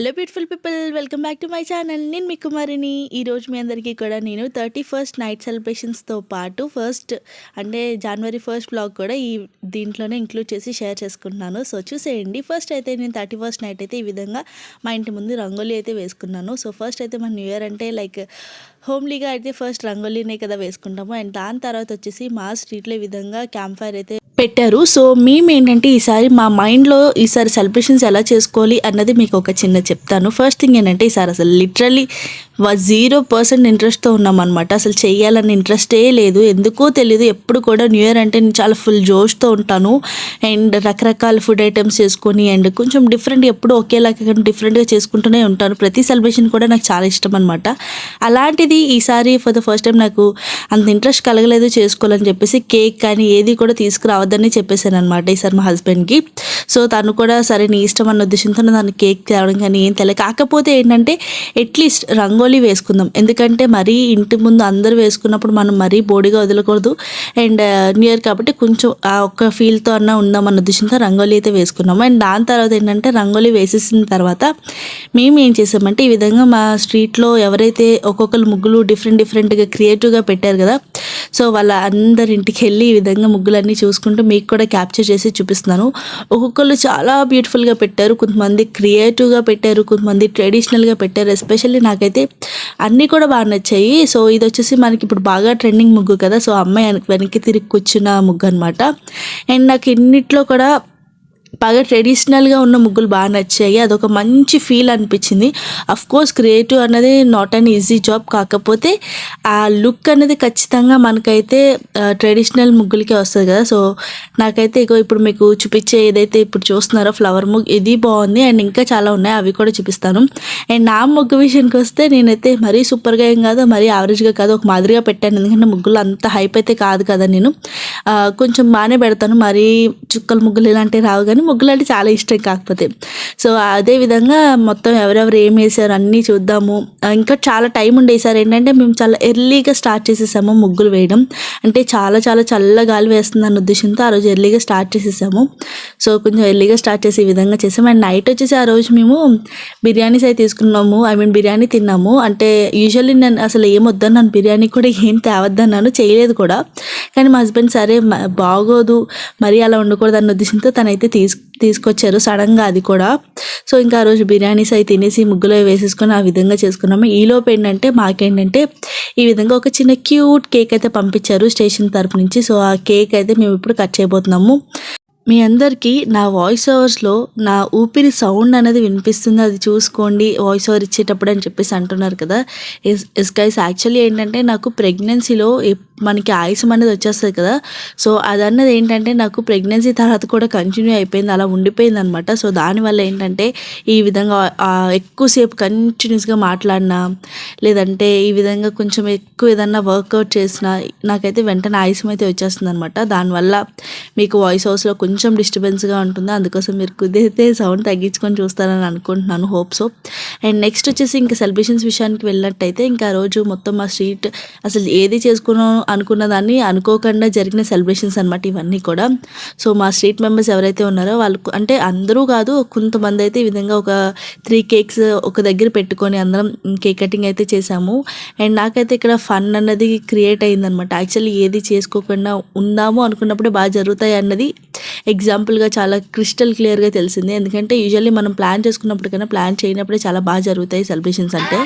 Hello beautiful people welcome back to my channel నేను మీ కుమారిని. ఈరోజు మీ అందరికీ కూడా నేను థర్టీ ఫస్ట్ నైట్ సెలబ్రేషన్స్తో పాటు ఫస్ట్ అంటే జనవరి ఫస్ట్ బ్లాగ్ కూడా ఈ దీంట్లోనే ఇంక్లూడ్ చేసి షేర్ చేసుకుంటున్నాను. సో చూసేయండి. ఫస్ట్ అయితే నేను థర్టీ ఫస్ట్ నైట్ అయితే ఈ విధంగా మా ఇంటి ముందు రంగోలీ అయితే వేసుకున్నాను. సో ఫస్ట్ అయితే మన న్యూ ఇయర్ అంటే లైక్ హోమ్లీగా అయితే ఫస్ట్ రంగోలీనే కదా వేసుకుంటాము. అండ్ దాని తర్వాత వచ్చేసి మా స్ట్రీట్లో ఈ విధంగా క్యాంప్ ఫైర్ అయితే పెట్టారు. సో మేము ఏంటంటే ఈసారి మా మైండ్లో ఈసారి సెలబ్రేషన్స్ ఎలా చేసుకోవాలి అన్నది మీకు ఒక చిన్న చెప్తాను. ఫస్ట్ థింగ్ ఏంటంటే ఈసారి అసలు లిటరలీ జీరో పర్సెంట్ ఇంట్రెస్ట్తో ఉన్నామన్నమాట. అసలు చేయాలని ఇంట్రెస్టే లేదు. ఎందుకో తెలియదు ఎప్పుడు కూడా న్యూ ఇయర్ అంటే నేను చాలా ఫుల్ జోష్తో ఉంటాను. అండ్ రకరకాల ఫుడ్ ఐటమ్స్ చేసుకొని అండ్ కొంచెం డిఫరెంట్ ఎప్పుడు ఒకేలాగా డిఫరెంట్గా చేసుకుంటూనే ఉంటాను. ప్రతి సెలబ్రేషన్ కూడా నాకు చాలా ఇష్టం అనమాట అలాంటిది ఈసారి ఫర్ ద ఫస్ట్ టైం నాకు అంత ఇంట్రెస్ట్ కలగలేదు చేసుకోవాలని చెప్పేసి కేక్ కానీ ఏది కూడా తీసుకురావద్దని చెప్పేశాను అనమాట ఈసారి మా హస్బెండ్కి సో తను కూడా సరే నీ ఇష్టం అన్న ఉద్దేశంతో దాన్ని కేక్ తేవడం కానీ ఏం తెలియదు కాకపోతే ఏంటంటే అట్లీస్ట్ రంగోలీ వేసుకుందాం. ఎందుకంటే మరీ ఇంటి ముందు అందరూ వేసుకున్నప్పుడు మనం మరీ బోడిగా వదలకూడదు. అండ్ uh, న్యూ ఇయర్ కాబట్టి కొంచెం ఆ ఒక్క ఫీల్తో అన్న ఉందాం అన్న ఉద్దేశంతో రంగోలీ అయితే వేసుకున్నాము. అండ్ దాని తర్వాత ఏంటంటే రంగోలీ వేసేసిన తర్వాత మేము ఏం చేసామంటే ఈ విధంగా మా స్ట్రీట్లో ఎవరైతే ఒక్కొక్కరు ముగ్గులు డిఫరెంట్ డిఫరెంట్గా క్రియేటివ్గా పెట్టారు కదా సో వాళ్ళ అందరింటికి వెళ్ళి ఈ విధంగా ముగ్గులన్నీ చూసుకుంటూ మీకు కూడా క్యాప్చర్ చేసి చూపిస్తున్నాను. ఒక్కొక్కరు చాలా బ్యూటిఫుల్గా పెట్టారు. కొంతమంది క్రియేటివ్గా పెట్టారు. కొంతమంది ట్రెడిషనల్గా పెట్టారు. ఎస్పెషల్లీ నాకైతే అన్నీ కూడా బాగా నచ్చాయి. సో ఇది వచ్చేసి మనకి ఇప్పుడు బాగా ట్రెండింగ్ ముగ్గు కదా. సో అమ్మాయి వెనక్కి వెనక్కి తిరిగి కూర్చున్న ముగ్గు అనమాట అండ్ నాకు ఇన్నిట్లో కూడా బాగా ట్రెడిషనల్గా ఉన్న ముగ్గులు బాగా నచ్చాయి. అదొక మంచి ఫీల్ అనిపించింది. అఫ్ కోర్స్ క్రియేటివ్ అన్నది నాట్ అన్ ఈజీ జాబ్ కాకపోతే ఆ లుక్ అనేది ఖచ్చితంగా మనకైతే ట్రెడిషనల్ ముగ్గులకే వస్తుంది కదా. సో నాకైతే ఇగో ఇప్పుడు మీకు చూపించే ఏదైతే ఇప్పుడు చూస్తున్నారో ఫ్లవర్ ముగ్గు ఇది బాగుంది. అండ్ ఇంకా చాలా ఉన్నాయి. అవి కూడా చూపిస్తాను. అండ్ నా ముగ్గు విషయానికి వస్తే నేనైతే మరీ సూపర్గా ఏం కాదు మరీ యావరేజ్గా కాదు ఒక మాదిరిగా పెట్టాను. ఎందుకంటే ముగ్గులు అంత హైప్ అయితే కాదు కదా నేను. కొంచెం బాగానే పెడతాను. మరీ చుక్కల ముగ్గులు ఇలాంటివి రావు కానీ ముగ్గులు అంటే చాలా ఇష్టం కాకపోతే. సో అదే విధంగా మొత్తం ఎవరెవరు ఏం వేసారు అన్నీ చూద్దాము. ఇంకా చాలా టైం ఉండే ఏంటంటే మేము చాలా ఎర్లీగా స్టార్ట్ చేసేసాము ముగ్గులు వేయడం. అంటే చాలా చాలా చల్ల గాలి వేస్తుంది అన్న ఉద్దేశంతో ఆ రోజు ఎర్లీగా స్టార్ట్ చేసేసాము. సో కొంచెం ఎర్లీగా స్టార్ట్ చేసి ఈ విధంగా చేసాము. అండ్ నైట్ వచ్చేసి ఆ రోజు మేము బిర్యానీస్ అయితే తీసుకున్నాము. ఐ మీన్ బిర్యానీ తిన్నాము. అంటే యూజువల్లీ నేను అసలు ఏం వద్దన్నాను బిర్యానీ కూడా ఏం తేవద్దన్నాను చేయలేదు కూడా. కానీ మా హస్బెండ్ సరే బాగోదు మరీ అలా ఉండకూడదు అన్న ఉద్దేశంతో తనైతే తీసుకు తీసుకొచ్చారు. సడన్గా అది కూడా. సో ఇంకా ఆ రోజు బిర్యానీస్ అవి తినేసి ముగ్గులో వేసేసుకొని ఆ విధంగా చేసుకున్నాము. ఈలోపు ఏంటంటే మాకేంటంటే ఈ విధంగా ఒక చిన్న క్యూట్ కేక్ అయితే పంపించారు స్టేషన్ తరపు నుంచి. సో ఆ కేక్ అయితే మేము ఇప్పుడు కట్ చేయబోతున్నాము. మీ అందరికీ నా వాయిస్ ఓవర్స్లో నా ఊపిరి సౌండ్ అనేది వినిపిస్తుంది. అది చూసుకోండి. వాయిస్ ఓవర్ ఇచ్చేటప్పుడు అని చెప్పేసి అంటున్నారు కదా. ఎస్ ఎస్ గైస్ యాక్చువల్లీ ఏంటంటే నాకు ప్రెగ్నెన్సీలో మనకి ఆయుసం అనేది వచ్చేస్తుంది కదా. సో అదన్నది ఏంటంటే నాకు ప్రెగ్నెన్సీ తర్వాత కూడా కంటిన్యూ అయిపోయింది అలా ఉండిపోయింది అనమాట సో దానివల్ల ఏంటంటే ఈ విధంగా ఎక్కువసేపు కంటిన్యూస్గా మాట్లాడినా లేదంటే ఈ విధంగా కొంచెం ఎక్కువ ఏదన్నా వర్కౌట్ చేసినా నాకైతే వెంటనే ఆయుసం అయితే వచ్చేస్తుంది అనమాట దానివల్ల మీకు వాయిస్ హౌస్లో కొంచెం డిస్టర్బెన్స్గా ఉంటుంది. అందుకోసం మీరు కుదిరితే సౌండ్ తగ్గించుకొని చూస్తారని అనుకుంటున్నాను హోప్ సో అండ్ నెక్స్ట్ వచ్చేసి ఇంకా సెలబ్రేషన్స్ విషయానికి వెళ్ళినట్టయితే ఇంకా ఆ రోజు మొత్తం మా స్ట్రీట్ అసలు ఏది చేసుకున్నాను అనుకున్న దాన్ని అనుకోకుండా జరిగిన సెలబ్రేషన్స్ అనమాట ఇవన్నీ కూడా. సో మా స్ట్రీట్ మెంబర్స్ ఎవరైతే ఉన్నారో వాళ్ళు అంటే అందరూ కాదు కొంతమంది అయితే ఈ విధంగా ఒక త్రీ కేక్స్ ఒక దగ్గర పెట్టుకొని అందరం కేక్ కటింగ్ అయితే చేసాము. అండ్ నాకైతే ఇక్కడ ఫన్ అన్నది క్రియేట్ అయిందనమాట యాక్చువల్లీ ఏది చేసుకోకుండా ఉందాము అనుకున్నప్పుడే బాగా జరుగుతాయి అన్నది ఎగ్జాంపుల్గా చాలా క్రిస్టల్ క్లియర్గా తెలిసింది. ఎందుకంటే యూజువల్లీ మనం ప్లాన్ చేసుకున్నప్పుడు కన్నా ప్లాన్ చేయనప్పుడే చాలా బాగా జరుగుతాయి సెలబ్రేషన్స్ అంటే.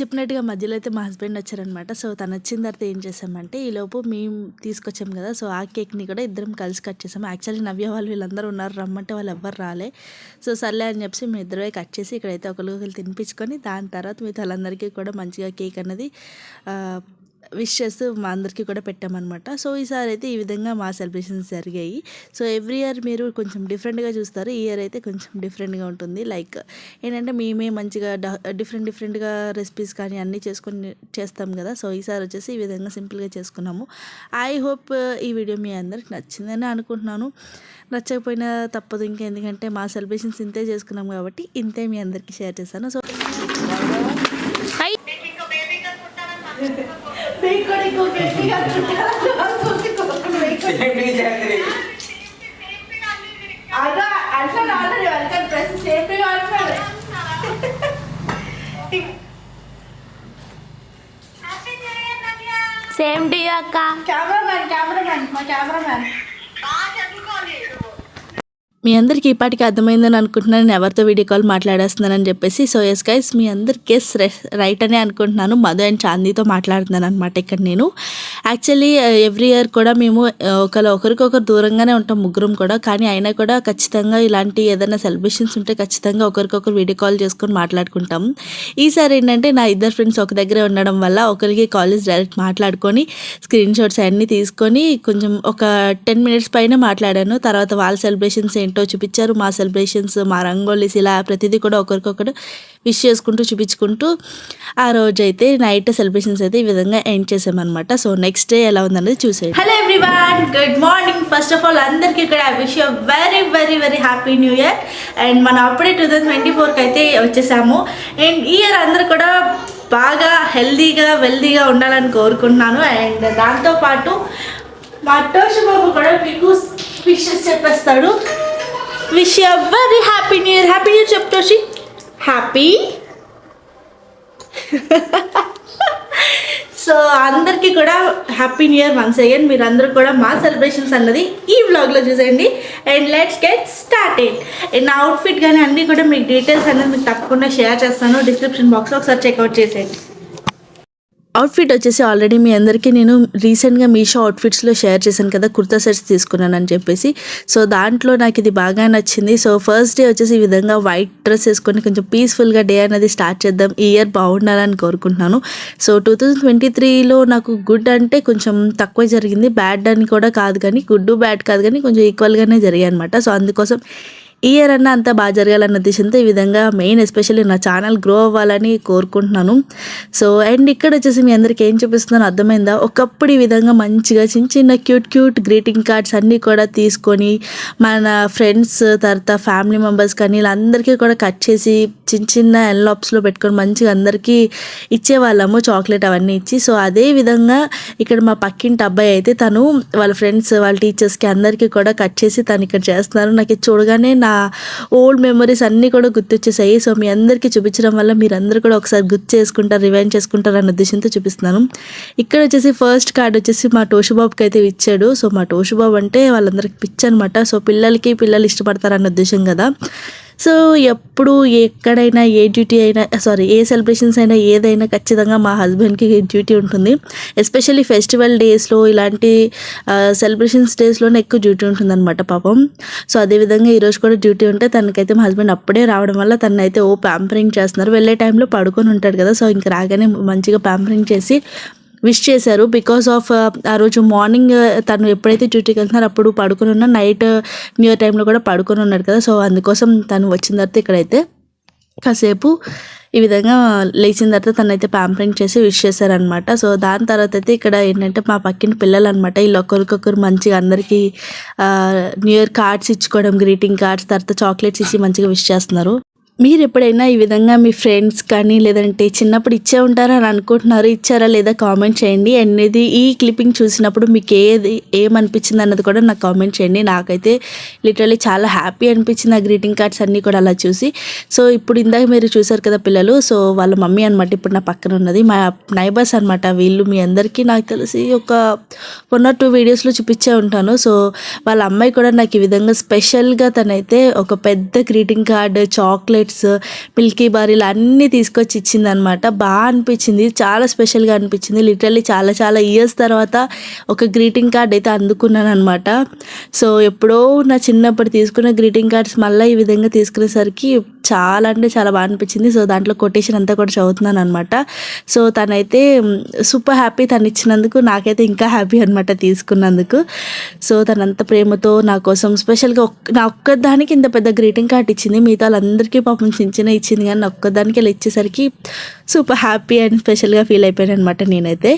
చెప్పినట్టుగా మధ్యలో అయితే మా హస్బెండ్ వచ్చారనమాట. సో తను వచ్చిన తర్వాత ఏం చేసామంటే ఈలోపు మేము తీసుకొచ్చాం కదా సో ఆ కేక్ని కూడా ఇద్దరం కలిసి కట్ చేసాము యాక్చువల్లీ నవ్య వాళ్ళు వీళ్ళందరూ ఉన్నారు రమ్మంటే వాళ్ళు ఎవ్వరు రాలే. సో సర్లే అని చెప్పి మేము ఇద్దరే కట్ చేసి ఇక్కడైతే ఒకరికి ఒకరు తినిపించుకొని దాని తర్వాత మిగతా వాళ్ళందరికీ కూడా మంచిగా కేక్ అనేది విష్ చేస్తూ మా అందరికీ కూడా పెట్టామన్నమాట. సో ఈసారి అయితే ఈ విధంగా మా సెలబ్రేషన్స్ జరిగాయి. సో ఎవ్రీ ఇయర్ మీరు కొంచెం డిఫరెంట్గా చూస్తారు. ఈ ఇయర్ అయితే కొంచెం డిఫరెంట్గా ఉంటుంది. లైక్ ఏంటంటే మేమే మంచిగా డిఫరెంట్ డిఫరెంట్గా రెసిపీస్ కానీ అన్నీ చేసుకొని చేస్తాం కదా. సో ఈసారి వచ్చేసి ఈ విధంగా సింపుల్గా చేసుకున్నాము. ఐ హోప్ ఈ వీడియో మీ అందరికి నచ్చిందని అనుకుంటున్నాను. నచ్చకపోయినా తప్పదు. ఇంకా ఎందుకంటే మా సెలబ్రేషన్స్ ఇంతే చేసుకున్నాం కాబట్టి ఇంతే మీ అందరికీ షేర్ చేశాను. సో అదో అట్లా ఆల్రెడీ వెల్కమ్ డ్రెస్ సేఫ్టీ వాడుతున్నాడు సేమ్ టు యూ అక్క కెమెరామ్యాన్ కెమెరామ్యాన్ మా కెమెరామ్యాన్ మీ అందరికీ ఇప్పటికి అర్థమైందని అనుకుంటున్నాను. నేను ఎవరితో వీడియో కాల్ మాట్లాడేస్తున్నానని చెప్పేసి. సో ఎస్ గైస్ మీ అందరి రైట్ అనే అనుకుంటున్నాను. మధు అండ్ చాందీతో మాట్లాడుతున్నాను అనమాట ఇక్కడ నేను. యాక్చువల్లీ ఎవ్రీ ఇయర్ కూడా మేము uh, ఒకరు ఒకరికొకరు దూరంగానే ఉంటాం ముగ్గురం కూడా. కానీ అయినా కూడా ఖచ్చితంగా ఇలాంటి ఏదైనా సెలబ్రేషన్స్ ఉంటే ఖచ్చితంగా ఒకరికొకరు వీడియో కాల్ చేసుకొని మాట్లాడుకుంటాం. ఈసారి ఏంటంటే నా ఇద్దరు ఫ్రెండ్స్ ఒక దగ్గరే ఉండడం వల్ల ఒకరికి కాలేజ్ డైరెక్ట్ మాట్లాడుకొని స్క్రీన్ షాట్స్ అన్నీ తీసుకొని కొంచెం ఒక టెన్ మినిట్స్ పైన మాట్లాడాను. తర్వాత వాళ్ళ సెలబ్రేషన్స్ ఏంటో చూపించారు. మా సెలబ్రేషన్స్ మా రంగోలీస్ ఇలా ప్రతిదీ కూడా ఒకరికొకరు విష్ చేసుకుంటూ చూపించుకుంటూ ఆ రోజు అయితే నైట్ సెలబ్రేషన్స్ అయితే ఈ విధంగా ఎండ్ చేసామన్నమాట. సో నెక్స్ట్ డే ఎలా ఉందన్నది చూసేది hello everyone good morning first of all అందరికీ ఇక్కడ wish very very very happy new year and మనం అప్పుడే టూ థౌజండ్ ట్వంటీ ఫోర్కి అయితే వచ్చేసాము. అండ్ ఈ ఇయర్ అందరూ కూడా బాగా హెల్దీగా వెల్దీగా ఉండాలని కోరుకుంటున్నాను. అండ్ దాంతోపాటు మా టోషు బాబు కూడా మీకు విషెస్ చెప్పేస్తాడు. Wish you very happy new year happy new year చెప్తోషి happy so అందరికీ కూడా happy new year once again మీరు అందరూ కూడా మా సెలబ్రేషన్స్ అన్నది ఈ వ్లాగ్లో చూసేయండి. And let's get started and నా అవుట్ఫిట్ కానీ అన్నీ కూడా మీకు డీటెయిల్స్ అనేది మీకు తప్పకుండా షేర్ చేస్తాను. డిస్క్రిప్షన్ బాక్స్లో ఒకసారి చెక్అవుట్ చేసేయండి. అవుట్ఫిట్ వచ్చేసి ఆల్రెడీ మీ అందరికీ నేను రీసెంట్గా మీషో అవుట్ఫిట్స్లో షేర్ చేశాను కదా కుర్తా సెట్స్ తీసుకున్నాను అని చెప్పేసి. సో దాంట్లో నాకు ఇది బాగా నచ్చింది. సో ఫస్ట్ డే వచ్చేసి ఈ విధంగా వైట్ డ్రెస్ వేసుకొని కొంచెం పీస్ఫుల్గా డే అనేది స్టార్ట్ చేద్దాం ఈ ఇయర్ బాగుండాలని కోరుకుంటున్నాను. సో టూ థౌజండ్ ట్వంటీ త్రీలో నాకు గుడ్ అంటే కొంచెం తక్కువ జరిగింది. బ్యాడ్ అని కూడా కాదు కానీ గుడ్ బ్యాడ్ కాదు కానీ కొంచెం ఈక్వల్గానే జరిగాయి అనమాట సో అందుకోసం ఇయర్ అన్న అంతా బాగా జరగాలన్న ఉద్దేశంతో ఈ విధంగా మెయిన్ ఎస్పెషల్లీ నా ఛానల్ గ్రో అవ్వాలని కోరుకుంటున్నాను. సో అండ్ ఇక్కడ వచ్చేసి మీ అందరికీ ఏం చూపిస్తున్నాను అర్థమైందా? ఒకప్పుడు ఈ విధంగా మంచిగా చిన్న చిన్న క్యూట్ క్యూట్ గ్రీటింగ్ కార్డ్స్ అన్నీ కూడా తీసుకొని మన ఫ్రెండ్స్ తర్వాత ఫ్యామిలీ మెంబర్స్ కానీ వీళ్ళందరికీ కూడా కట్ చేసి చిన్న చిన్న ఎన్లాప్స్లో పెట్టుకొని మంచిగా అందరికీ ఇచ్చేవాళ్ళము చాక్లెట్ అవన్నీ ఇచ్చి. సో అదే విధంగా ఇక్కడ మా పక్కింటి అబ్బాయి అయితే తను వాళ్ళ ఫ్రెండ్స్ వాళ్ళ టీచర్స్కి అందరికీ కూడా కట్ చేసి తను ఇక్కడ చేస్తున్నారు. నాకు చూడగానే నా ఓల్డ్ మెమరీస్ అన్నీ కూడా గుర్తొచ్చేసాయి. సో మీ అందరికీ చూపించడం వల్ల మీరు అందరూ కూడా ఒకసారి గుర్తు చేసుకుంటారు రివైండ్ చేసుకుంటారు అన్న ఉద్దేశంతో చూపిస్తున్నాను. ఇక్కడ వచ్చేసి ఫస్ట్ కార్డ్ వచ్చేసి మా టోషుబాబుకి అయితే ఇచ్చాడు. సో మా టోషుబాబు అంటే వాళ్ళందరికి పిచ్చి అనమాట సో పిల్లలకి పిల్లలు ఇష్టపడతారు అన్న ఉద్దేశం కదా. సో ఎప్పుడు ఎక్కడైనా ఏ డ్యూటీ అయినా సారీ ఏ సెలబ్రేషన్స్ అయినా ఏదైనా ఖచ్చితంగా మా హస్బెండ్కి డ్యూటీ ఉంటుంది. ఎస్పెషల్లీ ఫెస్టివల్ డేస్లో ఇలాంటి సెలబ్రేషన్స్ డేస్లోనే ఎక్కువ డ్యూటీ ఉంటుందన్నమాట పాపం. సో అదేవిధంగా ఈరోజు కూడా డ్యూటీ ఉంటే తనకైతే మా హస్బెండ్ అప్పుడే రావడం వల్ల తనైతే ఓ ప్యాంపరింగ్ చేస్తున్నారు. వెళ్ళే టైంలో పడుకొని ఉంటాడు కదా సో ఇంక రాగానే మంచిగా ప్యాంపరింగ్ చేసి విష్ చేశారు బికాస్ ఆఫ్ ఆ రోజు మార్నింగ్ తను ఎప్పుడైతే డ్యూటీకి వెళ్తున్నారో అప్పుడు పడుకుని ఉన్న నైట్ న్యూ ఇయర్ టైంలో కూడా పడుకొని ఉన్నాడు కదా. సో అందుకోసం తను వచ్చిన తర్వాత ఇక్కడైతే కాసేపు ఈ విధంగా లేచిన తర్వాత తనైతే ప్యాంపరింగ్ చేసి విష్ చేశారనమాట సో దాని తర్వాత అయితే ఇక్కడ ఏంటంటే మా పక్కిన పిల్లలు అనమాట వీళ్ళు ఒకరికొకరు మంచిగా అందరికీ న్యూ ఇయర్ కార్డ్స్ ఇచ్చుకోవడం గ్రీటింగ్ కార్డ్స్ తర్వాత చాక్లెట్స్ ఇచ్చి మంచిగా విష్ చేస్తున్నారు. మీరు ఎప్పుడైనా ఈ విధంగా మీ ఫ్రెండ్స్ కానీ లేదంటే చిన్నప్పుడు ఇచ్చే ఉంటారని అనుకుంటున్నారు? ఇచ్చారా లేదా కామెంట్ చేయండి. అనేది ఈ క్లిప్పింగ్ చూసినప్పుడు మీకు ఏది ఏమనిపించింది అన్నది కూడా నాకు కామెంట్ చేయండి. నాకైతే లిటరలీ చాలా హ్యాపీ అనిపించింది ఆ గ్రీటింగ్ కార్డ్స్ అన్నీ కూడా అలా చూసి. సో ఇప్పుడు ఇందాక మీరు చూసారు కదా పిల్లలు సో వాళ్ళ మమ్మీ అనమాట ఇప్పుడు నా పక్కన ఉన్నది. మా నైబర్స్ అనమాట వీళ్ళు మీ అందరికీ నాకు తెలిసి ఒక వన్ ఆర్ టూ వీడియోస్లో చూపించే ఉంటాను. సో వాళ్ళ అమ్మాయి కూడా నాకు ఈ విధంగా స్పెషల్గా తనైతే ఒక పెద్ద గ్రీటింగ్ కార్డ్ బిస్కెట్స్ మిల్కీ బారీలు అన్నీ తీసుకొచ్చి ఇచ్చింది అనమాట బాగా అనిపించింది. చాలా స్పెషల్గా అనిపించింది. లిటరల్లీ చాలా చాలా ఇయర్స్ తర్వాత ఒక గ్రీటింగ్ కార్డ్ అయితే అందుకున్నాను అనమాట సో ఎప్పుడో నా చిన్నప్పుడు తీసుకున్న గ్రీటింగ్ కార్డ్స్ మళ్ళీ ఈ విధంగా తీసుకునేసరికి చాలా అంటే చాలా బాగా అనిపించింది. సో దాంట్లో కొటేషన్ అంతా కూడా చదువుతున్నాను అనమాట సో తనైతే సూపర్ హ్యాపీ తను ఇచ్చినందుకు నాకైతే ఇంకా హ్యాపీ అనమాట తీసుకున్నందుకు. సో తనంత ప్రేమతో నా కోసం స్పెషల్గా ఒక్క నా ఒక్కదానికి ఇంత పెద్ద గ్రీటింగ్ కార్డ్ ఇచ్చింది. మిగతా వాళ్ళందరికీ పాపం చిన్న చిన్న ఇచ్చింది. కానీ నా ఒక్కదానికి ఇలా ఇచ్చేసరికి సూపర్ హ్యాపీ అండ్ స్పెషల్గా ఫీల్ అయిపోయాను అనమాట నేనైతే.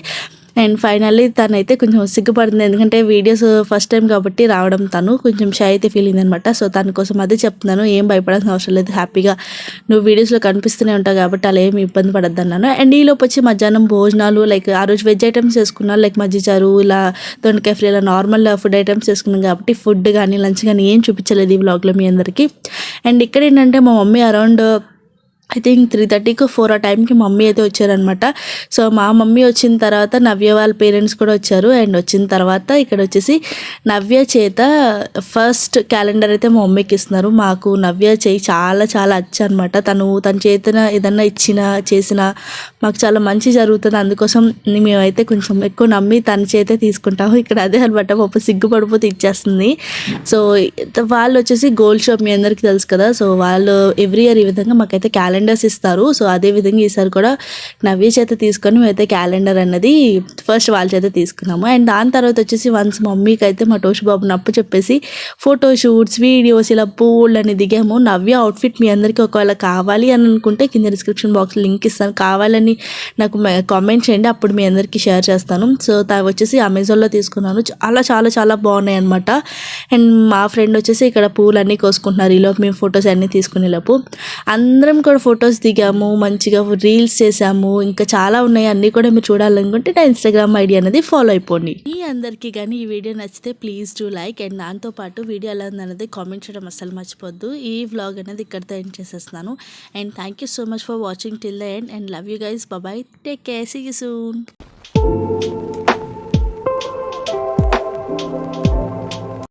అండ్ ఫైనల్లీ తనైతే కొంచెం సిగ్గుపడుతుంది ఎందుకంటే వీడియోస్ ఫస్ట్ టైం కాబట్టి రావడం తను కొంచెం షై అయితే ఫీల్ అనమాట సో తన కోసం అదే చెప్తున్నాను. ఏం భయపడాల్సిన అవసరం లేదు. హ్యాపీగా నువ్వు వీడియోస్లో కనిపిస్తూనే ఉంటావు కాబట్టి అలా ఏమి ఇబ్బంది పడద్దు అన్నాను. అండ్ ఈలోపు వచ్చి మధ్యాహ్నం భోజనాలు లైక్ ఆ రోజు వెజ్ ఐటమ్స్ చేసుకున్నాను. లైక్ మజ్జిచారు ఇలా దొండకాయ ఫ్రీ ఇలా నార్మల్ ఫుడ్ ఐటమ్స్ చేసుకున్నాం కాబట్టి ఫుడ్ కానీ లంచ్ కానీ ఏం చూపించలేదు ఈ వ్లాగ్లో మీ అందరికీ. అండ్ ఇక్కడ ఏంటంటే మా mummy around I think three థర్టీకి ఫోర్ ఆ టైంకి మమ్మీ అయితే వచ్చారనమాట సో మా మమ్మీ వచ్చిన తర్వాత నవ్య వాళ్ళ పేరెంట్స్ కూడా వచ్చారు. అండ్ వచ్చిన తర్వాత ఇక్కడ వచ్చేసి నవ్య చేత ఫస్ట్ క్యాలెండర్ అయితే మా మమ్మీకి ఇస్తున్నారు. మాకు నవ్య చేయి చాలా చాలా అచ్చు అనమాట తను తన చేతన ఏదన్నా ఇచ్చిన చేసిన మాకు చాలా మంచి జరుగుతుంది. అందుకోసం మేమైతే కొంచెం ఎక్కువ నమ్మి తన చేతే తీసుకుంటాము. ఇక్కడ అదే అనమాట పాప సిగ్గుపడిపోతే ఇచ్చేస్తుంది. సో వాళ్ళు వచ్చేసి గోల్డ్ షాప్ మీ అందరికీ తెలుసు కదా. సో వాళ్ళు ఎవ్రీ ఇయర్ ఈ విధంగా మాకైతే క్యాలెండర్స్ ఇస్తారు. సో అదే విధంగా ఈసారి కూడా నవ్య చేత తీసుకొని మేమైతే క్యాలెండర్ అన్నది ఫస్ట్ వాళ్ళ చేత తీసుకున్నాము. అండ్ దాని తర్వాత వచ్చేసి వన్స్ మమ్మీకి అయితే మా టోషు బాబు నప్పు చెప్పేసి ఫోటో షూట్స్ వీడియోస్ ఇలా పూల్ అని దిగాము. నవ్య అవుట్ఫిట్ మీ అందరికీ ఒకవేళ కావాలి అని అనుకుంటే కింద డిస్క్రిప్షన్ బాక్స్ లింక్ ఇస్తాను. కావాలని నాకు కామెంట్ చేయండి. అప్పుడు మీ అందరికీ షేర్ చేస్తాను. సో వచ్చేసి అమెజాన్లో తీసుకున్నాను. చాలా చాలా చాలా బాగున్నాయి అనమాట అండ్ మా ఫ్రెండ్ వచ్చేసి ఇక్కడ పూలన్నీ కోసుకుంటున్నారు. ఈలోపు మేము ఫొటోస్ అన్నీ తీసుకునేలోపు. అందరం కూడా ఫొటోస్ దిగాము మంచిగా రీల్స్ చేసాము ఇంకా చాలా ఉన్నాయి అన్నీ కూడా మీరు చూడాలనుకుంటే నా ఇన్స్టాగ్రామ్ ఐడి అనేది ఫాలో అయిపోండి. మీ అందరికీ కానీ ఈ వీడియో నచ్చితే ప్లీజ్ డూ లైక్ అండ్ దాంతోపాటు వీడియో ఎలా ఉందన్నది కామెంట్ చేయడం అస్సలు మర్చిపోద్దు. ఈ వ్లాగ్ అనేది ఇక్కడితో ఎండ్ చేసేస్తున్నాను. And thank you so much for watching till the end and love you guys bye bye take care see you soon